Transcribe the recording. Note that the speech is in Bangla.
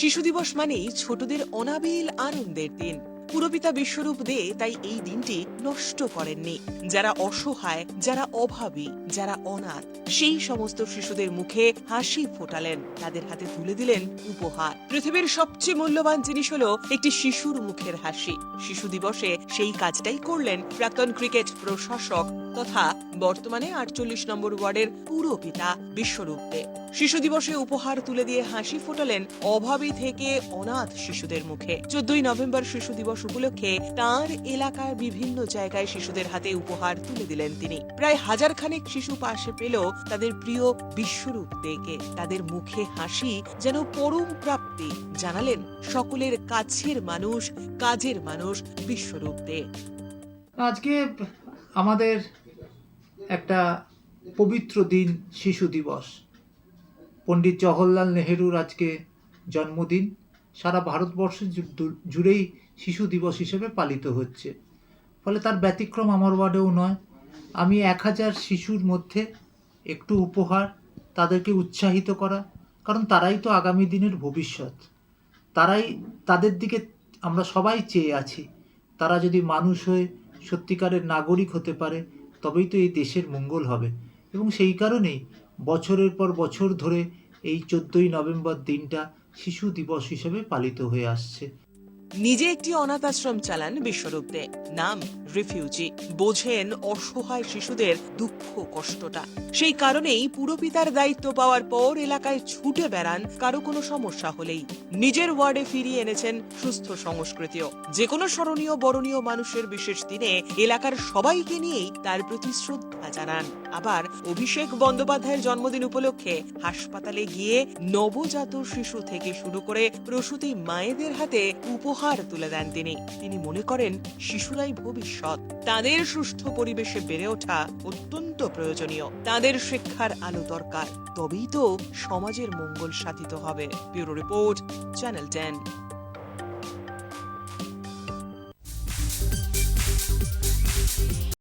শিশু দিবস মানেই ছোটদের অনাবিল আনন্দের দিন। পুরপিতা বিশ্বরূপ দে তাই এই দিনটি নষ্ট করেননি। যারা অসহায়, যারা অভাবী, যারা অনাথ, সেই সমস্ত শিশুদের মুখে হাসি ফোটালেন। তাদের হাতে তুলে দিলেন উপহার। পৃথিবীর সবচেয়ে মূল্যবান জিনিস হলো একটি শিশুর মুখের হাসি। শিশু দিবসে সেই কাজটাই করলেন প্রাক্তন ক্রিকেট প্রশাসক তথা বর্তমানে আটচল্লিশ নম্বর ওয়ার্ডের পুরপিতা বিশ্বরূপ দে। শিশু দিবসে উপহার তুলে দিয়ে হাসি ফোটালেন অভাবী থেকে অনাথ শিশুদের মুখে। চোদ্দই নভেম্বর শিশু দিবস উপলক্ষে তার এলাকার বিভিন্ন জায়গায় শিশুদের হাতে উপহার তুলে দিলেন তিনি। প্রায় হাজার খানেক শিশু পাশে পেল তাদের প্রিয় বিশ্বরূপ দেকে তাদের মুখে হাসি যেন পরম প্রাপ্তি জানালেন সকলের কাছের মানুষ, কাজের মানুষ বিশ্বরূপ দে। আজকে আমাদের একটা পবিত্র দিন শিশু দিবস। পণ্ডিত জওহরলাল নেহেরুর আজকে জন্মদিন। সারা ভারতবর্ষ জুড়েই শিশু দিবস হিসেবে পালিত হচ্ছে। ফলে তার ব্যতিক্রম আমার ওয়ার্ডেও নয়। আমি এক হাজার শিশুর মধ্যে একটু উপহার তাদেরকে উৎসাহিত করা, কারণ তারাই তো আগামী দিনের ভবিষ্যৎ। তারাই, তাদের দিকে আমরা সবাই চেয়ে আছি। তারা যদি মানুষ হয়ে সত্যিকারের নাগরিক হতে পারে, তবেই তো এই দেশের মঙ্গল হবে। এবং সেই কারণেই বছরের পর বছর ধরে এই চোদ্দই নভেম্বর দিনটা শিশু দিবস হিসেবে পালিত হয়ে আসছে। নিজে একটি অনাথ আশ্রম চালান বিশ্বরূপ দে নাম, রিফিউজি। বোঝেন অসহায় শিশুদের দুঃখ, কষ্টটা। সেই কারণেই পুরপিতার দায়িত্ব পাওয়ার পর এলাকায় ছুটে বেড়ান কারও কোনো সমস্যা হলেই। নিজের ওয়ার্ডে ফিরিয়ে এনেছেন সুস্থ সংস্কৃতিও। যে কোনো স্মরণীয়, বরণীয় মানুষের বিশেষ দিনে এলাকার সবাইকে নিয়েই তার প্রতি শ্রদ্ধা জানান। আবার অভিষেক বন্দ্যোপাধ্যায়ের জন্মদিন উপলক্ষে হাসপাতালে গিয়ে নবজাত শিশু থেকে শুরু করে প্রসূতি মায়েদের হাতে উপহার তুলে দেন তিনি। তিনি মনে করেন, শিশুরাই ভবিষ্যৎ। তাদের সুস্থ পরিবেশে বেড়ে ওঠা অত্যন্ত প্রয়োজনীয়। তাদের শিক্ষার আলো দরকার। তবেই তো সমাজের মঙ্গল সাধিত হবে। Bureau report, channel ten.